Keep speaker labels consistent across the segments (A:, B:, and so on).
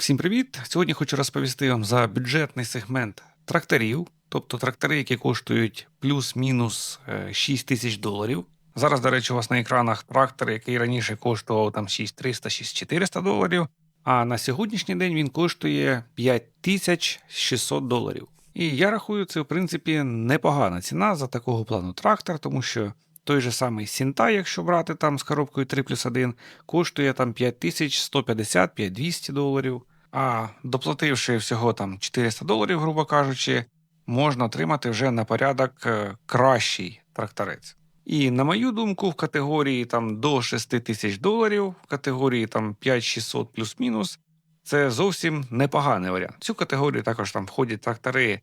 A: Всім привіт! Сьогодні хочу розповісти вам за бюджетний сегмент тракторів, тобто трактори, які коштують плюс-мінус е, 6 тисяч доларів. Зараз, до речі, у вас на екранах трактор, який раніше коштував там 6300-6400 доларів, а на сьогоднішній день він коштує 5600 доларів. І я рахую, це в принципі непогана ціна за такого плану трактор, тому що той же самий Сінтай, якщо брати там з коробкою 3 плюс 1, коштує там 5150-5200 доларів. А доплативши всього там 400 доларів, грубо кажучи, можна отримати вже на порядок е, кращий тракторець. І на мою думку, в категорії там до 6 тисяч доларів, в категорії там 5600 плюс-мінус, це зовсім непоганий варіант. В цю категорію також там входять трактори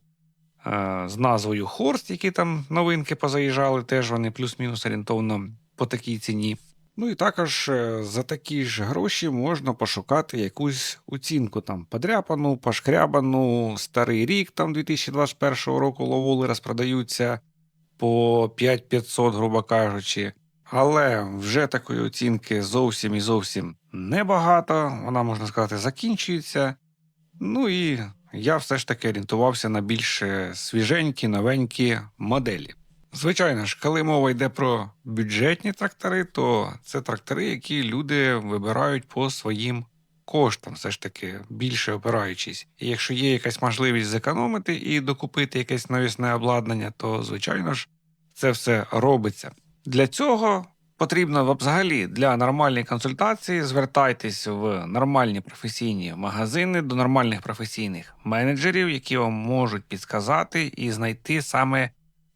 A: е, з назвою Хорст, які там новинки позаїжджали, теж вони плюс-мінус орієнтовно по такій ціні. Ну і також е, за такі ж гроші можна пошукати якусь оцінку там подряпану, пошкрябану, старий рік там 2021 року ловули розпродаються по 5500, грубо кажучи. Але вже такої оцінки зовсім і зовсім небагато. Вона, можна сказати, закінчується. Ну і я все ж таки орієнтувався на більш е, свіженькі, новенькі моделі. Звичайно ж, коли мова йде про бюджетні трактори, то це трактори, які люди вибирають по своїм коштам, все ж таки більше опираючись. І якщо є якась можливість зекономити і докупити якесь навісне обладнання, то звичайно ж це все робиться. Для цього потрібно взагалі для нормальної консультації звертайтесь в нормальні професійні магазини до нормальних професійних менеджерів, які вам можуть підсказати і знайти саме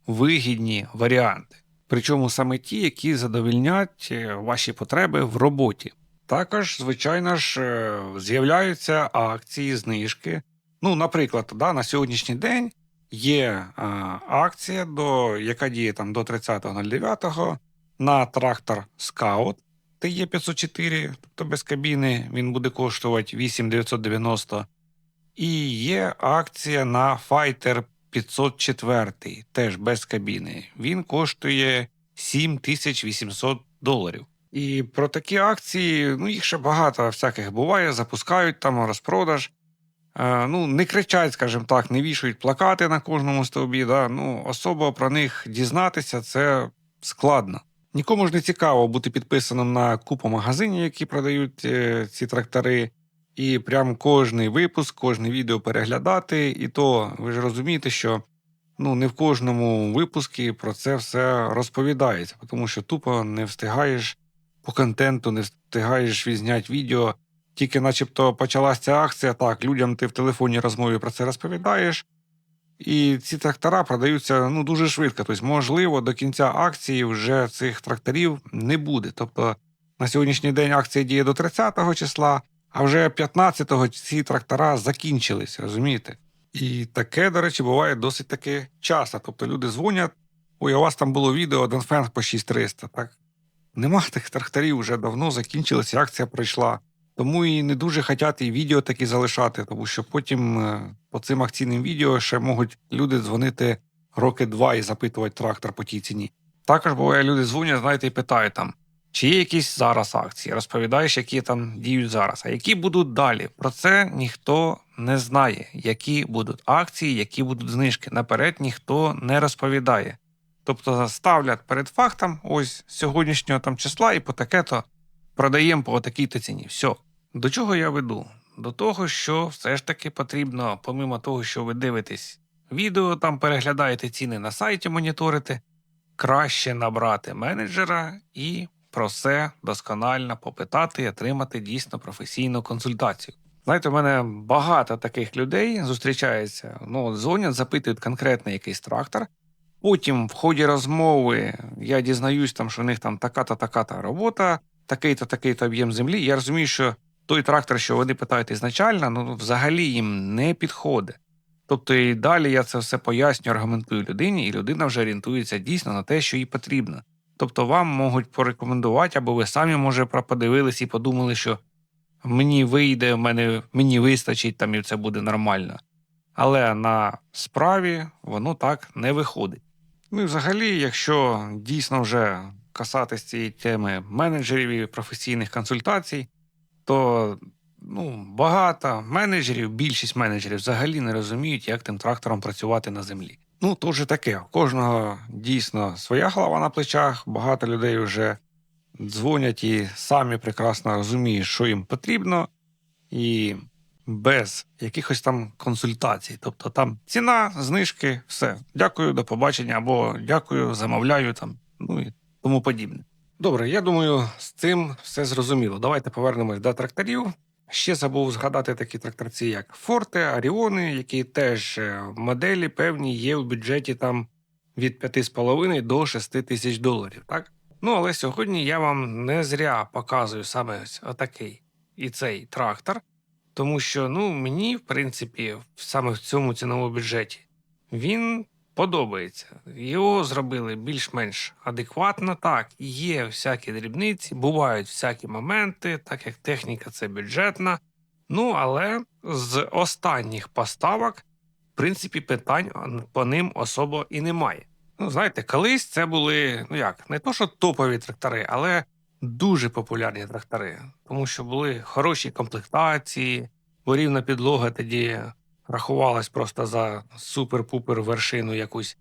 A: вигідні варіанти. Причому саме ті, які задовільнять е, ваші потреби в роботі. Також, звичайно ж, е, з'являються акції, знижки. Ну, наприклад, да, на сьогоднішній день є а, акція, до, яка діє там до 30.09 на трактор Scout TE504, тобто без кабіни, він буде коштувати 8990. І є акція на Fighter 504, теж без кабіни. Він коштує 7800 доларів. І про такі акції, ну їх ще багато всяких буває, запускають там розпродаж. Е, ну, не кричать, скажімо так, не вішають плакати на кожному стовбі. Да? Ну, особо про них дізнатися це складно. Нікому ж не цікаво бути підписаним на купу магазинів, які продають е, ці трактори, і прям кожний випуск, кожне відео переглядати. І то ви ж розумієте, що ну, не в кожному випуску про це все розповідається, тому що тупо не встигаєш по контенту, не встигаєш відзняти відео. Тільки, начебто, почалася ця акція, так, людям ти в телефонній розмові про це розповідаєш. І ці трактора продаються ну, дуже швидко. Тобто, можливо, до кінця акції вже цих тракторів не буде. Тобто на сьогоднішній день акція діє до 30 числа, а вже 15-го ці трактора закінчились, розумієте? І таке, до речі, буває досить таки часто. Тобто люди дзвонять, ой, у вас там було відео Донфенг по 6300. Так нема тих тракторів вже давно закінчилася, акція пройшла. Тому і не дуже хочуть і відео такі залишати, тому що потім е, по цим акційним відео ще можуть люди дзвонити роки два і запитувати трактор по тій ціні. Також буває, люди дзвонять, знаєте, і питають там, чи є якісь зараз акції, розповідаєш, які там діють зараз, а які будуть далі. Про це ніхто не знає, які будуть акції, які будуть знижки. Наперед ніхто не розповідає. Тобто ставлять перед фактом ось сьогоднішнього там числа і по таке-то продаємо по такій-то ціні. Все. До чого я веду? До того, що все ж таки потрібно, помимо того, що ви дивитесь відео, там переглядаєте ціни на сайті, моніторите, краще набрати менеджера і про все досконально попитати і отримати дійсно професійну консультацію. Знаєте, у мене багато таких людей зустрічається. Ну, дзвонять, запитують конкретно якийсь трактор. Потім в ході розмови я дізнаюсь, там, що у них там така-то, така-то робота, такий-то, такий-то об'єм землі. Я розумію, що той трактор, що вони питають ізначально, ну взагалі їм не підходить. Тобто і далі я це все пояснюю, аргументую людині, і людина вже орієнтується дійсно на те, що їй потрібно. Тобто вам можуть порекомендувати, або ви самі, може, подивились і подумали, що мені вийде, мене, мені вистачить там і це буде нормально. Але на справі воно так не виходить. Ну і взагалі, якщо дійсно вже касатись цієї теми менеджерів і професійних консультацій, то ну, багато менеджерів, більшість менеджерів взагалі не розуміють, як тим трактором працювати на землі. Ну, то вже таке. У кожного дійсно своя голова на плечах. Багато людей вже дзвонять і самі прекрасно розуміють, що їм потрібно, і без якихось там консультацій. Тобто там ціна, знижки, все. Дякую, до побачення, або дякую, замовляю там, ну і тому подібне. Добре, я думаю, з цим все зрозуміло. Давайте повернемось до тракторів. Ще забув згадати такі тракторці, як Форте, Аріони, які теж е, моделі певні є в бюджеті там від 5,5 до 6 тисяч доларів. Так? Ну але сьогодні я вам не зря показую саме ось отакий і цей трактор, тому що ну мені, в принципі, саме в цьому ціновому бюджеті він подобається. Його зробили більш-менш адекватно. Так, є всякі дрібниці, бувають всякі моменти, так як техніка це бюджетна. Ну, але з останніх поставок, в принципі, питань по ним особо і немає. Ну, знаєте, колись це були, ну як, не то, що топові трактори, але дуже популярні трактори, тому що були хороші комплектації, бо рівна підлога тоді рахувалась просто за супер-пупер вершину якусь.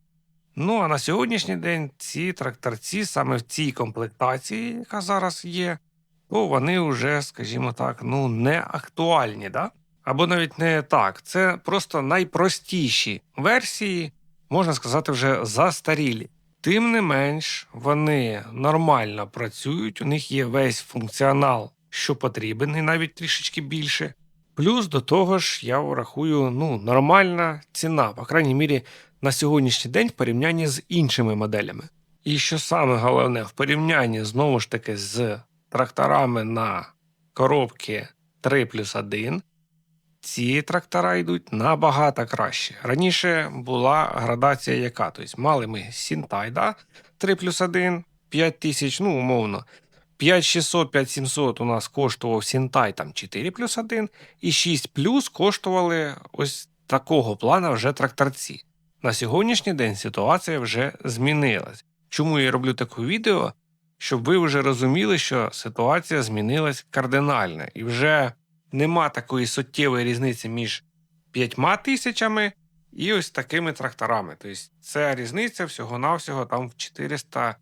A: Ну а на сьогоднішній день ці тракторці саме в цій комплектації, яка зараз є, то вони вже, скажімо так, ну не актуальні, да? Або навіть не так. Це просто найпростіші версії, можна сказати, вже застарілі. Тим не менш, вони нормально працюють, у них є весь функціонал, що потрібен, і навіть трішечки більше. Плюс до того ж, я рахую, ну, нормальна ціна, по крайній мірі, на сьогоднішній день в порівнянні з іншими моделями. І що саме головне, в порівнянні знову ж таки з тракторами на коробки 3 плюс 1, ці трактора йдуть набагато краще. Раніше була градація яка? Тобто мали ми Сінтай, да? 3 плюс 1, 5 тисяч, ну, умовно. 5600, 5700 у нас коштував Сінтай там 4 плюс 1, і 6 плюс коштували ось такого плана вже тракторці. На сьогоднішній день ситуація вже змінилась. Чому я роблю таке відео? Щоб ви вже розуміли, що ситуація змінилась кардинально, і вже нема такої суттєвої різниці між 5 тисячами і ось такими тракторами. Тобто це різниця всього-навсього там в 400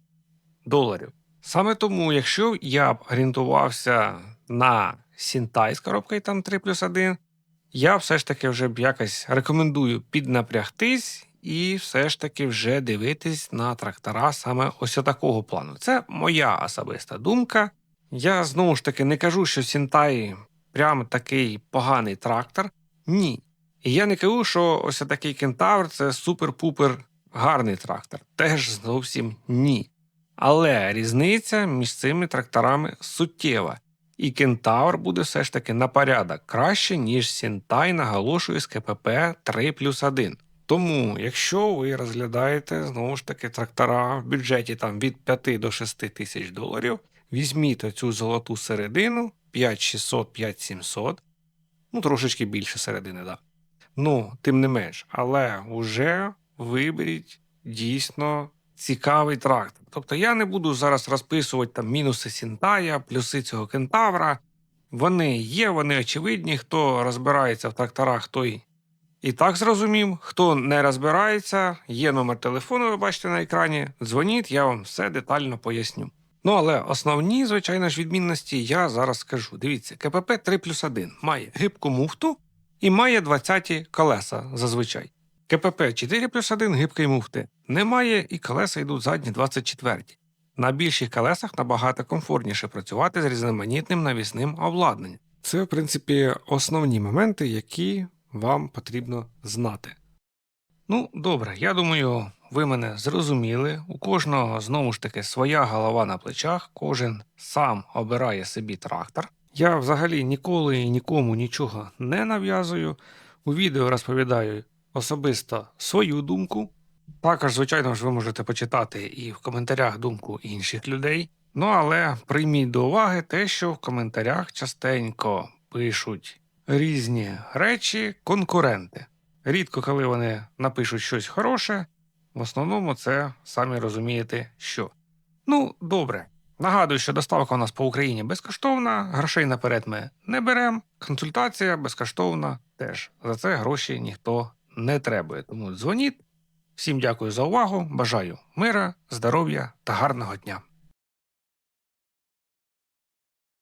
A: доларів. Саме тому, якщо я б орієнтувався на Сінтай з коробкою там 3 плюс 1, я все ж таки вже б якось рекомендую піднапрягтись і все ж таки вже дивитись на трактора саме ось такого плану. Це моя особиста думка. Я знову ж таки не кажу, що Сінтай прям такий поганий трактор. Ні. І я не кажу, що ось такий кентавр це супер-пупер гарний трактор. Теж зовсім ні. Але різниця між цими тракторами суттєва, і кентавр буде все ж таки на порядок краще, ніж Сінтай наголошує з КПП 3 плюс 1. Тому, якщо ви розглядаєте знову ж таки трактора в бюджеті там від 5 до 6 тисяч доларів, візьміть оцю золоту середину 5600, 5700, ну трошечки більше середини, да. Ну, тим не менш, але вже виберіть дійсно цікавий трактор. Тобто я не буду зараз розписувати там мінуси Сінтая, плюси цього кентавра. Вони є, вони очевидні. Хто розбирається в тракторах, той і так зрозумів. Хто не розбирається, є номер телефону, ви бачите на екрані. Дзвоніть, я вам все детально поясню. Ну, але основні, звичайно ж, відмінності я зараз скажу. Дивіться, КПП 3 плюс 1 має гибку муфту і має 20 колеса зазвичай. КПП 4 плюс 1 гибкої муфти немає, і колеса йдуть задні 24. На більших колесах набагато комфортніше працювати з різноманітним навісним обладнанням. Це, в принципі, основні моменти, які вам потрібно знати. Ну, добре, я думаю, ви мене зрозуміли. У кожного знову ж таки своя голова на плечах, кожен сам обирає собі трактор. Я взагалі ніколи і нікому нічого не нав'язую. У відео розповідаю особисто свою думку. Також, звичайно ж, ви можете почитати і в коментарях думку інших людей. Ну але прийміть до уваги те, що в коментарях частенько пишуть різні речі конкуренти. Рідко, коли вони напишуть щось хороше, в основному це самі розумієте, що. Ну, добре, Нагадую, що доставка у нас по Україні безкоштовна, грошей наперед ми не беремо. Консультація безкоштовна теж. За це гроші ніхто не требує. Тому дзвоніть. Всім дякую за увагу. Бажаю мира, здоров'я та гарного дня.